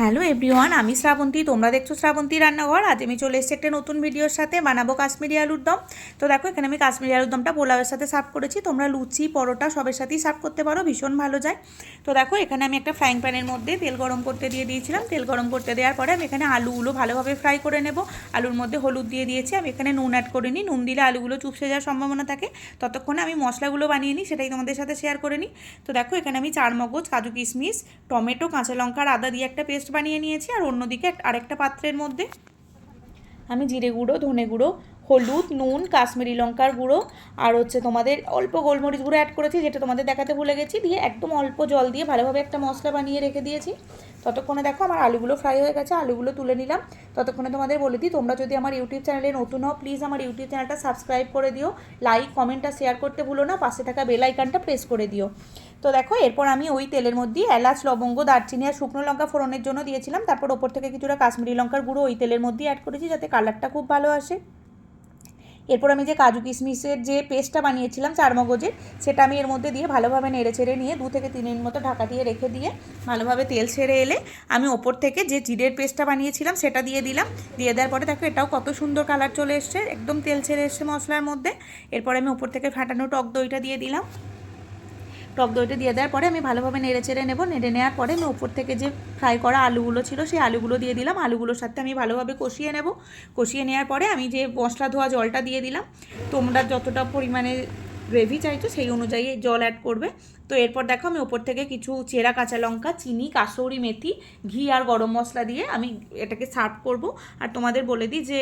Hello everyone, আমি শ্রাবন্তী। তোমরা দেখছ শ্রাবন্তী রান্নাঘর। আজ আমি চলে এসেছি একটা নতুন ভিডিওর সাথে। বানাবো কাশ্মীরি আলুর দম। তো দেখো, এখানে আমি কাশ্মীরি আলুর দমটা পোলাওয়ের সাথে সার্ভ করেছি। তোমরা লুচি, পরোটা সবের সাথেই সার্ভ করতে পারো। ভীষণ ভালো যায়। তো দেখো, এখানে আমি একটা ফ্রাইং প্যানের মধ্যে তেল গরম করতে দিয়ে দিয়েছিলাম। তেল গরম করতে দেওয়ার পরে আমি এখানে আলুগুলো ভালোভাবে ফ্রাই করে নেব। আলুর মধ্যে হলুদ দিয়ে দিয়েছি। আমি এখানে নুন অ্যাড করে নিই। নুন দিলে আলুগুলো চুপসে যাওয়ার সম্ভাবনা থাকে। ততক্ষণে আমি মশলাগুলো বানিয়ে নিই, সেটাই তোমাদের সাথে শেয়ার করে নিই। তো দেখো, এখানে আমি চার মগজ কাজু কিশমিশ, টমেটো, কাঁচা লঙ্কা আর আদা দিয়ে একটা পেস্ট বানিয়ে নিয়েছি আর অন্যদিকে আরেকটা পাত্রের মধ্যে। আমি জিরে গুঁড়ো ধনে গুঁড়ো হলুদ, নুন, কাশ্মীরি লঙ্কার গুঁড়ো আর হচ্ছে তোমাদের অল্প গোলমরিচ গুঁড়ো অ্যাড করেছি, যেটা তোমাদের দেখাতে ভুলে গেছি। দিয়ে একদম অল্প জল দিয়ে ভালোভাবে একটা মশলা বানিয়ে রেখে দিয়েছি। ততক্ষণে দেখো আমার আলুগুলো ফ্রাই হয়ে গেছে, আলুগুলো তুলে নিলাম। ততক্ষণে তোমাদের বলে দিই, তোমরা যদি আমার ইউটিউব চ্যানেলে নতুন হও প্লিজ আমার ইউটিউব চ্যানেলটা সাবস্ক্রাইব করে দিও। লাইক কমেন্ট আর শেয়ার করতে ভুলো না, পাশে থাকা বেল আইকনটা প্রেস করে দিও। তো দেখো, এরপর আমি ওই তেলের মধ্যে এলাচ, লবঙ্গ, দারচিনি আর শুকনো লঙ্কা ফোড়নের জন্য দিয়েছিলাম। তারপর ওপর থেকে কিছুটা কাশ্মীরি লঙ্কার গুঁড়ো ওই তেলের মধ্যেই অ্যাড করেছি, যাতে কালারটা খুব ভালো আসে। এরপর আমি যে কাজু কিশমিশের যে পেস্টটা বানিয়েছিলাম চার মগজের, সেটা আমি এর মধ্যে দিয়ে ভালোভাবে নেড়ে ছেড়ে নিয়ে দু থেকে তিন মিনিট মতো ঢাকা দিয়ে রেখে দিয়ে ভালোভাবে তেল ছেড়ে এলে আমি ওপর থেকে যে জিরের পেস্টটা বানিয়েছিলাম সেটা দিয়ে দিলাম। দিয়ে দেওয়ার পরে দেখো এটাও কত সুন্দর কালার চলে এসছে, একদম তেল ছেড়ে এসছে মশলার মধ্যে। এরপরে আমি ওপর থেকে ফাটানো টক দইটা দিয়ে দিলাম। টক দইটা দিয়ে দেওয়ার পরে আমি ভালোভাবে নেড়ে চেড়ে নেব। নেড়ে নেওয়ার পরে আমি উপর থেকে যে ফ্রাই করা আলুগুলো ছিল, সেই আলুগুলো দিয়ে দিলাম। আলুগুলোর সাথে আমি ভালোভাবে কষিয়ে নেব। কষিয়ে নেওয়ার পরে আমি যে মশলা ধোয়া জলটা দিয়ে দিলাম, তোমরা যতটা পরিমাণে গ্রেভি চাইছো, সেই অনুযায়ী জল অ্যাড করবে। তো এরপর দেখো আমি ওপর থেকে কিছু চেরা কাঁচা লঙ্কা, চিনি, কাসৌরি মেথি, ঘি আর গরম মশলা দিয়ে আমি এটাকে সার্ভ করব। আর তোমাদের বলে দিই যে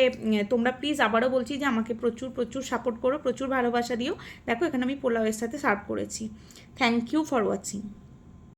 তোমরা প্লিজ আবারও বলছি যে আমাকে প্রচুর প্রচুর সাপোর্ট করো, প্রচুর ভালোবাসা দিও। দেখো এখানে আমি পোলাওয়ের সাথে সার্ভ করেছি। Thank you for watching